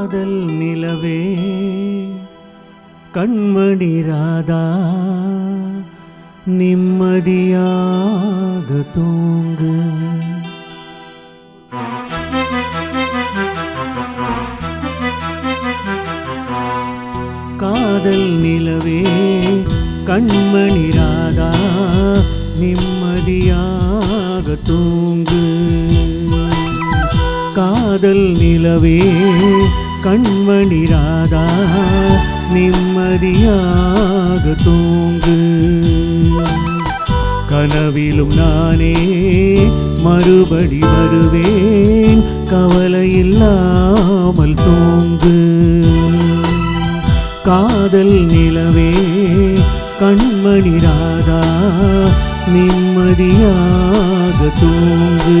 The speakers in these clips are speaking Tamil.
காதல் நிலவே. கண்மணி ராதா நிம்மதியாக தூங்கு. காதல் நிலவே. கண்மணி ராதா நிம்மதியாக தூங்கு. காதல் நிலவே. கண்மணி ராதா நிம்மதியாக தூங்கு. கனவிலும் நானே மறுபடி வருவேன் கவலையில்லாமல் தூங்கு. காதல் நிலவே கண்மணி ராதா நிம்மதியாக தூங்கு.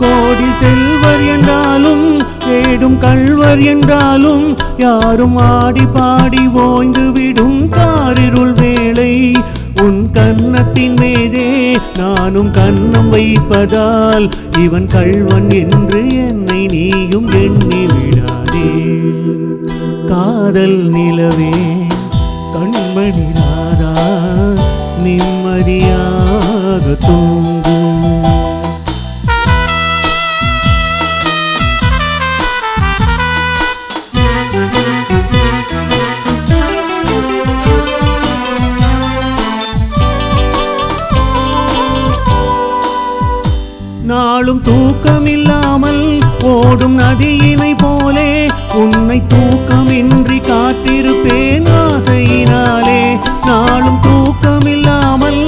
கோடி செல்வர் என்றாலும் தேடும் கல்வர் என்றாலும் யாரும் ஆடி பாடி ஓய்ந்து விடும் காரிருள் வேளை உன் கன்னத்தின் மீதே நானும் கன்னம் வைப்பதால் இவன் கள்வன் என்று என்னை நீயும் எண்ணி விடாதே. காதல் நிலவே கண்மணி ராதா நிம்மதியாக தூங்கு. நாளும் தூக்கமில்லாமல் ஓடும் நதியினை போலே உன்னை தூக்கமின்றி காத்திருப்பேன் ஆசையினாலே. நாளும் தூக்கமில்லாமல்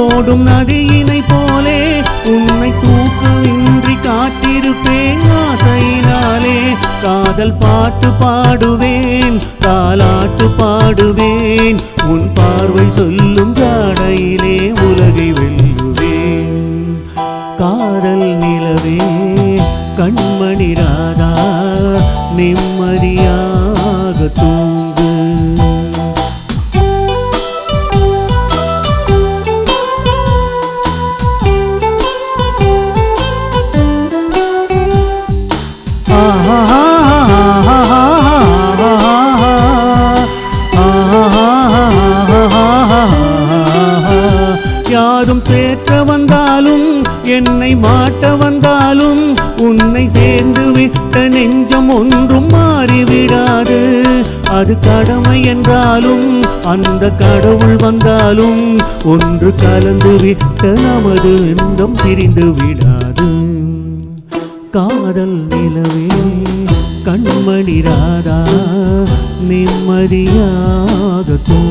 ஓடும் நதியினை போலே உன்னை தூக்கமின்றி காத்திருப்பேன் ஆசையினாலே. காதல் பாட்டு பாடுவேன் தாலாட்டு பாடுவேன் உன் பார்வை சொல்லும் நிம்மதியாக தூ யாரும் தேற்ற வந்தாலும் என்னை மாட்ட வந்தாலும் உன்னை சேர்ந்து விட்ட நெஞ்சம் ஒன்றும் மாறிவிடாது. அது கடமை என்றாலும் அந்த கடவுள் வந்தாலும் ஒன்று கலந்து விட்ட நமது இன்பம் பிரிந்து விடாது. காதல் நிலவே கண்மணி ராதா நிம்மதியாக தூ